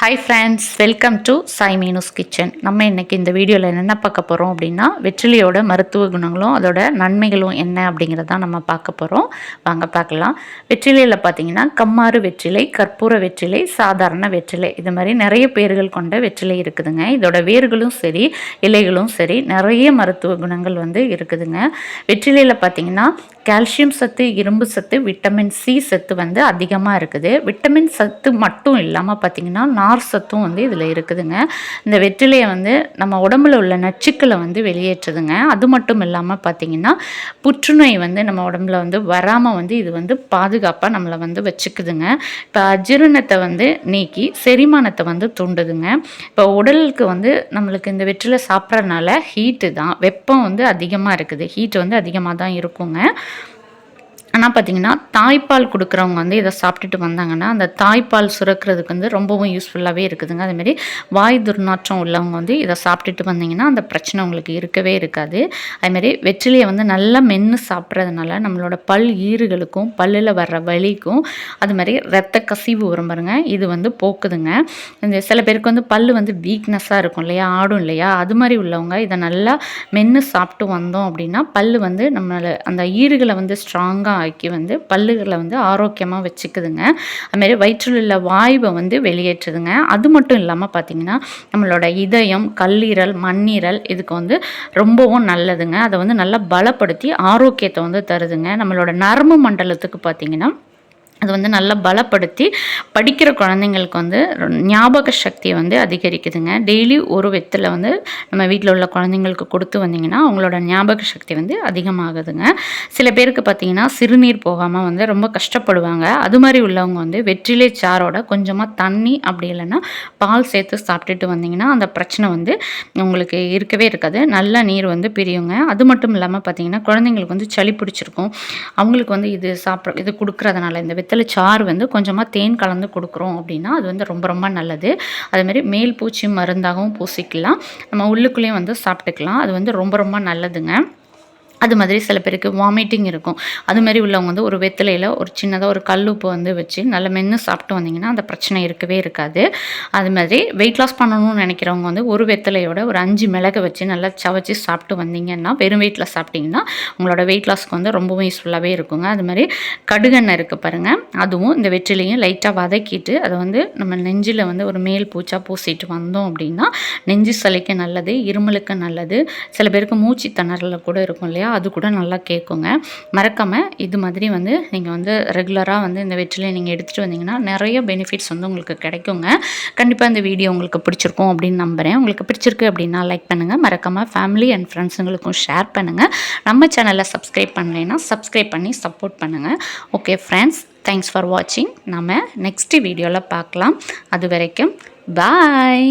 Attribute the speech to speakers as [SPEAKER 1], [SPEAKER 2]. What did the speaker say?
[SPEAKER 1] Hi friends welcome to Sai Meenu's kitchen நம்ம இன்றைக்கி இந்த வீடியோவில் என்னென்ன பார்க்க போகிறோம் அப்படின்னா வெற்றிலையோட மருத்துவ குணங்களும் அதோட நன்மைகளும் என்ன அப்படிங்கிறத நம்ம பார்க்க போகிறோம் வாங்க பார்க்கலாம். வெற்றிலையில் பார்த்தீங்கன்னா கம்மாறு வெற்றிலை கற்பூர வெற்றிலை சாதாரண வெற்றிலை இது மாதிரி நிறைய பேர்கள் கொண்ட வெற்றிலை இருக்குதுங்க. இதோட வேர்களும் சரி இலைகளும் சரி நிறைய மருத்துவ குணங்கள் வந்து இருக்குதுங்க. வெற்றிலையில் பார்த்தீங்கன்னா கால்சியம் சத்து இரும்பு சத்து விட்டமின் சி சத்து வந்து அதிகமாக இருக்குது. விட்டமின் சத்து மட்டும் இல்லாமல் பார்த்திங்கன்னா நார் சத்தும் வந்து இதில் இருக்குதுங்க. இந்த வெற்றிலையை வந்து நம்ம உடம்புல உள்ள நச்சுக்களை வந்து வெளியேற்றுதுங்க. அது மட்டும் இல்லாமல் பார்த்திங்கன்னா புற்றுநோய் வந்து நம்ம உடம்புல வந்து வராமல் வந்து இது வந்து பாதுகாப்பாக நம்மளை வந்து வச்சுக்குதுங்க. இப்போ அஜீரணத்தை வந்து நீக்கி செரிமானத்தை வந்து தூண்டுதுங்க. இப்போ உடலுக்கு வந்து நம்மளுக்கு இந்த வெற்றிலை சாப்பிட்றதுனால ஹீட்டு தான் வெப்பம் வந்து அதிகமாக இருக்குது. ஹீட் வந்து அதிகமாக தான் இருக்குங்க. ஆனால் பார்த்தீங்கன்னா தாய்ப்பால் கொடுக்குறவங்க வந்து இதை சாப்பிட்டுட்டு வந்தாங்கன்னா அந்த தாய்ப்பால் சுரக்கிறதுக்கு வந்து ரொம்பவும் யூஸ்ஃபுல்லாகவே இருக்குதுங்க. அதேமாரி வாய் துர்நாற்றம் உள்ளவங்க வந்து இதை சாப்பிட்டுட்டு வந்தீங்கன்னா அந்த பிரச்சனை உங்களுக்கு இருக்கவே இருக்காது. அதுமாரி வெற்றிலையை வந்து நல்லா மென்று சாப்பிட்றதுனால நம்மளோட பல் ஈறுகளுக்கும் பல்லில் வர்ற வலிக்கும் அது மாதிரி ரத்த கசிவு வரும் பாருங்க இது வந்து போக்குதுங்க. இந்த சில பேருக்கு வந்து பல் வந்து வீக்னஸாக இருக்கும் இல்லையா ஆடும் இல்லையா அது மாதிரி உள்ளவங்க இதை நல்லா மென்று சாப்பிட்டு வந்தோம் அப்படின்னா பல் வந்து நம்மளை அந்த ஈறுகளை வந்து ஸ்ட்ராங்காக ஆக்கி வந்து பல்லுகளை வந்து ஆரோக்கியமாக வச்சுக்குதுங்க. அதுமாரி வயிற்றில் உள்ள வாய்வை வந்து வெளியேற்றுதுங்க. அது மட்டும் இல்லாமல் பார்த்திங்கன்னா நம்மளோட இதயம் கல்லீரல் மண்ணீரல் இதுக்கு வந்து ரொம்பவும் நல்லதுங்க. அதை வந்து நல்லா பலப்படுத்தி ஆரோக்கியத்தை வந்து தருதுங்க. நம்மளோட நரம்பு மண்டலத்துக்கு பார்த்திங்கன்னா அது வந்து நல்லா பலப்படுத்தி படிக்கிற குழந்தைங்களுக்கு வந்து ஞாபக சக்தியை வந்து அதிகரிக்குதுங்க. டெய்லி ஒரு வெத்தில் வந்து நம்ம வீட்டில் உள்ள குழந்தைங்களுக்கு கொடுத்து வந்தீங்கன்னா அவங்களோட ஞாபக சக்தி வந்து அதிகமாகுதுங்க. சில பேருக்கு பார்த்தீங்கன்னா சிறுநீர் போகாமல் வந்து ரொம்ப கஷ்டப்படுவாங்க. அது மாதிரி உள்ளவங்க வந்து வெற்றிலை சாரோட கொஞ்சமாக தண்ணி அப்படி இல்லைன்னா பால் சேர்த்து சாப்பிட்டுட்டு வந்தீங்கன்னா அந்த பிரச்சனை வந்து உங்களுக்கு இருக்கவே இருக்காது. நல்ல நீர் வந்து பிரியுங்க. அது மட்டும் இல்லாமல் பார்த்தீங்கன்னா குழந்தைங்களுக்கு வந்து சளி பிடிச்சிருக்கும். அவங்களுக்கு வந்து இது சாப்பிட்ற இது கொடுக்குறதுனால இந்த வெத்தலை சாறு வந்து கொஞ்சமாக தேன் கலந்து கொடுக்குறோம் அப்படின்னா அது வந்து ரொம்ப ரொம்ப நல்லது. அதுமாரி மேல் பூச்சி மருந்தாகவும் பூசிக்கலாம். நம்ம உள்ளுக்குள்ளேயும் வந்து சாப்பிட்டுக்கலாம். அது வந்து ரொம்ப ரொம்ப நல்லதுங்க. அது மாதிரி சில பேருக்கு வாமிட்டிங் இருக்கும். அது மாதிரி உள்ளவங்க வந்து ஒரு வெத்தலையில் ஒரு சின்னதாக ஒரு கல் உப்பு வந்து வச்சு நல்ல மென்று சாப்பிட்டு வந்தீங்கன்னா அந்த பிரச்சனை இருக்கவே இருக்காது. அது மாதிரி வெயிட் லாஸ் பண்ணணும்னு நினைக்கிறவங்க வந்து ஒரு வெத்தலையோட ஒரு அஞ்சு மிளகு வச்சு நல்லா சவச்சு சாப்பிட்டு வந்தீங்கன்னா வெறும் வெயிட்டில் சாப்பிட்டிங்கன்னா உங்களோட வெயிட் லாஸ்க்கு வந்து ரொம்பவும் யூஸ்ஃபுல்லாகவே இருக்குங்க. அது மாதிரி கடுகெண்ணெய் இருக்குது பாருங்கள் அதுவும் இந்த வெற்றிலையும் லைட்டாக வதக்கிட்டு அதை வந்து நம்ம நெஞ்சில் வந்து ஒரு மேல் பூச்சா பூசிட்டு வந்தோம் அப்படின்னா நெஞ்சு சளிக்கு நல்லது இருமலுக்கு நல்லது. சில பேருக்கு மூச்சு திணறல கூட இருக்கும் இல்லையா? இல்லையா அது கூட நல்லா கேட்குங்க மறக்காமல் இது மாதிரி வந்து நீங்கள் வந்து ரெகுலராக வந்து இந்த வெற்றிலையை நீங்கள் எடுத்துகிட்டு வந்தீங்கன்னா நிறைய பெனிஃபிட்ஸ் வந்து உங்களுக்கு கிடைக்குங்க. கண்டிப்பாக இந்த வீடியோ உங்களுக்கு பிடிச்சிருக்கும் அப்படின்னு நம்புகிறேன் உங்களுக்கு பிடிச்சிருக்கு அப்படின்னா லைக் பண்ணுங்கள் மறக்காமல் ஃபேமிலி அண்ட் ஃப்ரெண்ட்ஸுங்களுக்கும் ஷேர் பண்ணுங்கள் நம்ம சேனலை சப்ஸ்கிரைப் பண்ணலைன்னா சப்ஸ்கிரைப் பண்ணி சப்போர்ட் பண்ணுங்கள் ஓகே ஃப்ரெண்ட்ஸ் தேங்க்ஸ் ஃபார் வாட்சிங் நம்ம நெக்ஸ்ட் வீடியோவில் பார்க்கலாம். அது வரைக்கும் பாய்